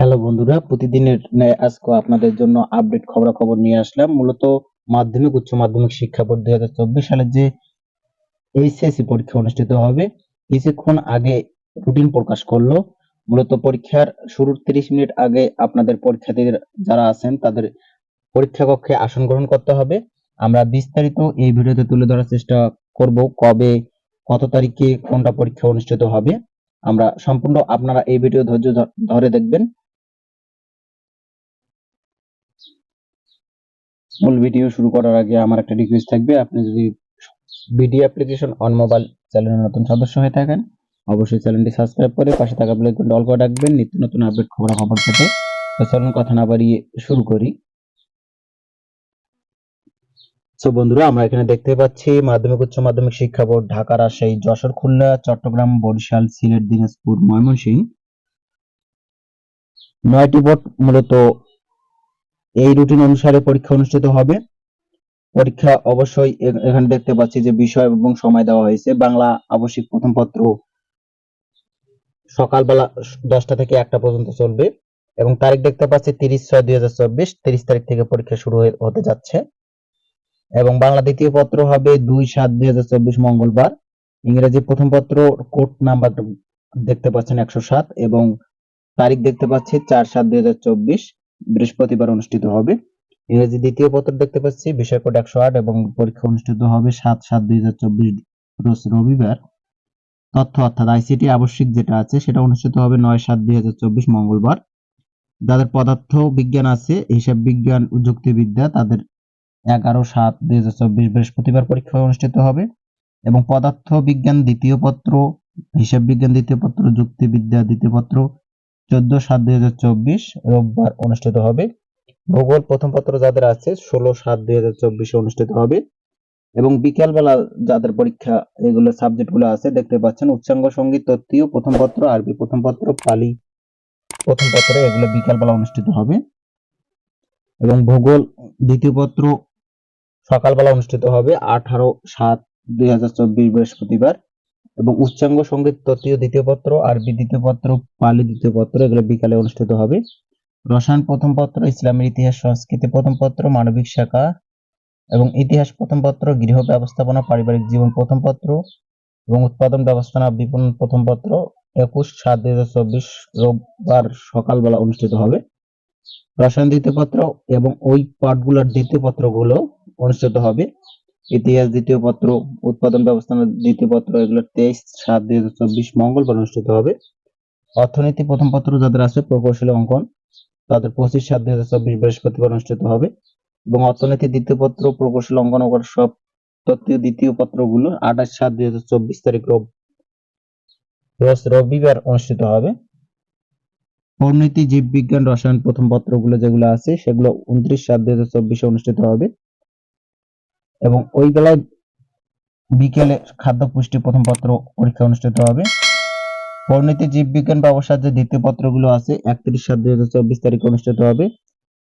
Hello বন্ধুরা, প্রতিদিনের ন্যায় আজকে আপনাদের জন্য আপডেট খবরাখবর নিয়ে আসলাম। মূলত মাধ্যমিক, উচ্চ মাধ্যমিক শিক্ষা বোর্ড দুই হাজার চব্বিশ সালে যে এইচএসসি পরীক্ষা অনুষ্ঠিত হবে, কিছুক্ষণ আগে রুটিন প্রকাশ করল। মূলত পরীক্ষার শুরুর তিরিশ মিনিট আগে আপনাদের পরীক্ষার্থীদের যারা আছেন, তাদের পরীক্ষা কক্ষে আসন গ্রহণ করতে হবে। আমরা বিস্তারিত এই ভিডিওতে তুলে ধরার চেষ্টা করব কবে, কত তারিখে কোনটা পরীক্ষা অনুষ্ঠিত হবে। আমরা সম্পূর্ণ আপনারা এই ভিডিও ধৈর্য ধরে দেখবেন। মূল ভিডিও শুরু করার আগে আমার একটা রিকোয়েস্ট থাকবে। আপনি যদি বিডি অ্যাপ্লিকেশন অন মোবাইল চ্যানেলের নতুন সদস্য হয়ে থাকেন, অবশ্যই চ্যানেলটি সাবস্ক্রাইব করে পাশে থাকা বেল আইকনটি অল করে রাখবেন। নিত্য নতুন আপডেট খবর খবর পেতে তো চলুন কথা না বাড়িয়ে শুরু করি। সো বন্ধুরা, আমরা এখানে দেখতে পাচ্ছি মাধ্যমিক, উচ্চ মাধ্যমিক শিক্ষা বোর্ড, ঢাকা, রাজশাহী, যশোর, খুলনা, চট্টগ্রাম, বরিশাল, সিলেট, দিনাজপুর, ময়মনসিংহ। নয়টি বোর্ড মূলত এই রুটিন অনুসারে পরীক্ষা অনুষ্ঠিত হবে। পরীক্ষা অবশ্যই এখানে দেখতে পাচ্ছি যে বিষয় এবং সময় দেওয়া হয়েছে। বাংলা আবশ্যিক প্রথম পত্র সকালবেলা দশটা থেকে একটা পর্যন্ত চলবে এবং তারিখ দেখতে পাচ্ছি তিরিশ ছয় দুই হাজার চব্বিশ। তিরিশ তারিখ থেকে পরীক্ষা শুরু হতে যাচ্ছে। এবং বাংলা দ্বিতীয় পত্র হবে দুই সাত দুই হাজার চব্বিশ মঙ্গলবার। ইংরেজি প্রথম পত্র কোড নাম্বার দেখতে পাচ্ছেন একশো সাত এবং তারিখ দেখতে পাচ্ছি চার সাত দুই হাজার চব্বিশ। বৃহস্পতিবার অনুষ্ঠিত হবে। ইংরেজি দ্বিতীয় পত্র দেখতে পাচ্ছি, বিষয় কোড একশো আট এবং পরীক্ষা অনুষ্ঠিত হবে সাত সাত দুই হাজার চব্বিশ রোজ রবিবার। তথ্য অর্থাৎ আইসিটি আবশ্যিক যেটা আছে, সেটা অনুষ্ঠিত হবে নয় সাত দুই হাজার চব্বিশ মঙ্গলবার। যাদের পদার্থ বিজ্ঞান আছে, হিসাব বিজ্ঞান ও যুক্তিবিদ্যা, তাদের এগারো সাত দুই হাজার চব্বিশ বৃহস্পতিবার পরীক্ষা অনুষ্ঠিত হবে। এবং পদার্থ বিজ্ঞান দ্বিতীয় পত্র, হিসাব বিজ্ঞান দ্বিতীয় পত্র, যুক্তিবিদ্যা দ্বিতীয় পত্র চোদ্দ সাত দুই হাজার চব্বিশ রোববার অনুষ্ঠিত হবে। ভূগোল প্রথম পত্র যাদের আছে, ষোলো সাত দুই হাজার চব্বিশে অনুষ্ঠিত হবে। এবং বিকালবেলা যাদের পরীক্ষা, এগুলো সাবজেক্টগুলো আছে, দেখতে পাচ্ছেন উচ্চাঙ্গ সংগীত, তত্ত্বীয় প্রথম পত্র, আরবি প্রথম পত্র, পালি প্রথম পত্র এগুলো বিকালবেলা অনুষ্ঠিত হবে। এবং ভূগোল দ্বিতীয় পত্র সকালবেলা অনুষ্ঠিত হবে, আঠারো সাত দুই বৃহস্পতিবার। এবং উচ্চাঙ্গ সংগীত তত্ত্বীয় দ্বিতীয় পত্র, আরবি দ্বিতীয় পত্র, পালি দ্বিতীয় পত্র, এগুলো বিকালে অনুষ্ঠিত হবে। রসায়ন প্রথম পত্র, ইসলামের ইতিহাস, সংস্কৃতি প্রথম পত্র, মানবিক শাখা এবং ইতিহাস প্রথম পত্র, গৃহ ব্যবস্থাপনা, পারিবারিক জীবন প্রথম পত্র এবং উৎপাদন ব্যবস্থাপনা বিপণন প্রথম পত্র। একুশ সাত দুই হাজার চব্বিশ রোববার সকালবেলা অনুষ্ঠিত হবে। রসায়ন দ্বিতীয় পত্র এবং ওই পাঠগুলোর দ্বিতীয় পত্রগুলো অনুষ্ঠিত হবে। ইতিহাস দ্বিতীয় পত্র, উৎপাদন ব্যবস্থাপনা দ্বিতীয় পত্র, এগুলো তেইশ সাত দুই হাজার চব্বিশ মঙ্গলবার অনুষ্ঠিত হবে। অর্থনীতি প্রথম পত্র যাদের আছে, প্রকৌশলী অঙ্কন, তাদের পঁচিশ সাত দুই হাজার চব্বিশ বৃহস্পতিবার অনুষ্ঠিত হবে। এবং অর্থনীতি দ্বিতীয় পত্র, প্রকৌশল অঙ্কন সব তত্ত্বীয় দ্বিতীয় পত্রগুলো আঠাশ সাত দুই হাজার চব্বিশ তারিখ রব- রবিবার অনুষ্ঠিত হবে। পরিণতি জীববিজ্ঞান, রসায়ন প্রথম পত্রগুলো যেগুলো আছে, সেগুলো উনত্রিশ সাত দুই হাজার চব্বিশে অনুষ্ঠিত হবে। এবং ওই বেলায় বিকেলে খাদ্য পুষ্টি প্রথম পত্র পরীক্ষা অনুষ্ঠিত হবে। পরিণতি জীববিজ্ঞান ব্যবসার যে দ্বিতীয় পত্রগুলো আছে, একত্রিশ সাত দুই হাজার চব্বিশ তারিখে অনুষ্ঠিত হবে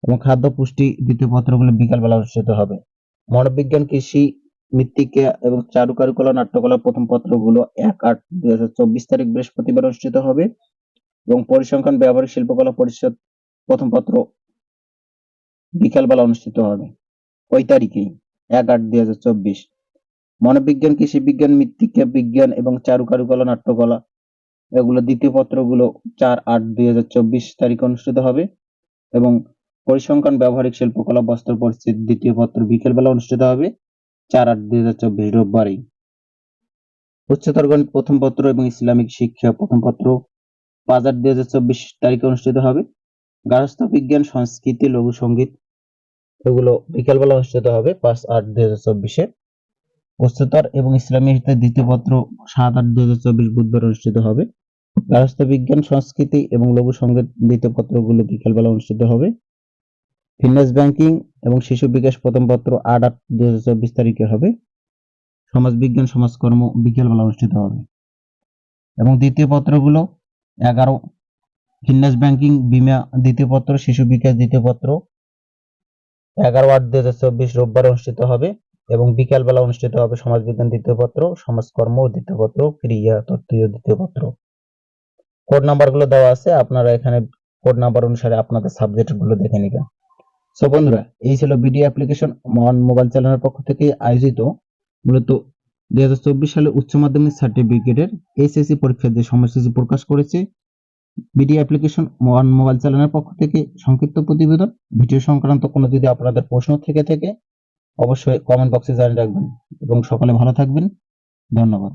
এবং খাদ্য পুষ্টি দ্বিতীয় পত্রগুলো বিকালবেলা অনুষ্ঠিত হবে। মনোবিজ্ঞান, কৃষি, মৃত্তিকা এবং চারুকারুকলা, নাট্যকলা প্রথম পত্রগুলো এক আট দুই হাজার চব্বিশ তারিখ বৃহস্পতিবার অনুষ্ঠিত হবে এবং পরিসংখ্যান, ব্যবহারিক শিল্পকলা পরিষদ প্রথম পত্র বিকালবেলা অনুষ্ঠিত হবে। ওই তারিখেই। এক আট দুই হাজার চব্বিশ। মনোবিজ্ঞান কৃষি বিজ্ঞান মৃত্তিকা বিজ্ঞান এবং চারুকারুকলা, নাট্যকলা, এগুলো দ্বিতীয় পত্রগুলো চার আট দুই হাজার চব্বিশ তারিখে অনুষ্ঠিত হবে এবং পরিসংখ্যান, ব্যবহারিক শিল্পকলা, বস্ত্র পরিস্থিতি দ্বিতীয় পত্র বিকেলবেলা অনুষ্ঠিত হবে চার আট দুই হাজার চব্বিশ রোববারই। উচ্চতর গণিত প্রথম পত্র এবং ইসলামিক শিক্ষা প্রথম পত্র পাঁচ আট দুই হাজার চব্বিশ তারিখে অনুষ্ঠিত হবে। গার্হস্থ্য বিজ্ঞান, সংস্কৃতি, লঘু সংগীত এগুলো বিকেলবেলা অনুষ্ঠিত হবে পাঁচ আট দুই হাজার চব্বিশে। উচ্চতর এবং ইসলামী ইতিহাস দ্বিতীয় পত্র সাত আট দুই হাজার চব্বিশ বুধবার অনুষ্ঠিত হবে। গার্হস্থ্য বিজ্ঞান, সংস্কৃতি এবং লঘু সংগীত দ্বিতীয় পত্রগুলো বিকেলবেলা অনুষ্ঠিত হবে। ফিটনেস ব্যাংকিং এবং শিশু বিকাশ প্রথম পত্র আট আট দুই হাজার চব্বিশ তারিখে হবে। সমাজ বিজ্ঞান, সমাজকর্ম বিকেলবেলা অনুষ্ঠিত হবে। এবং দ্বিতীয় পত্রগুলো এগারো। ফিটনেস ব্যাংকিং, বিমা দ্বিতীয় পত্র, শিশু বিকাশ দ্বিতীয় পত্র এগারো আট দুই হাজার চব্বিশ রোববার অনুষ্ঠিত হবে এবং বিকালবেলা অনুষ্ঠিত হবে সমাজবিজ্ঞান দ্বিতীয় পত্র, সমাজকর্ম দ্বিতীয় পত্র, ক্রিয়া তত্ত্বীয় দ্বিতীয় পত্র। কোড নাম্বারগুলো দেওয়া আছে, আপনারা এখানে কোড নাম্বার অনুসারে আপনাদের সাবজেক্টগুলো দেখে নেবেন। সো বন্ধুরা, এই ছিল বিডি অ্যাপ্লিকেশন মহান মোবাইল চালানোর পক্ষ থেকে আয়োজিত মূলত দুই হাজার চব্বিশ সালে উচ্চ মাধ্যমিক সার্টিফিকেটের এইচএসসি পরীক্ষার যে সময়সূচি প্রকাশ করেছে বিডি অ্যাপ্লিকেশন ওয়ান মোবাইল চালানোর পক্ষ থেকে সংক্ষিপ্ত প্রতিবেদন। ভিডিও সংক্রান্ত কোনো যদি আপনাদের প্রশ্ন থেকে থাকে, অবশ্যই কমেন্ট বক্সে জানিয়ে রাখবেন। এবং সকলে ভালো থাকবেন। ধন্যবাদ।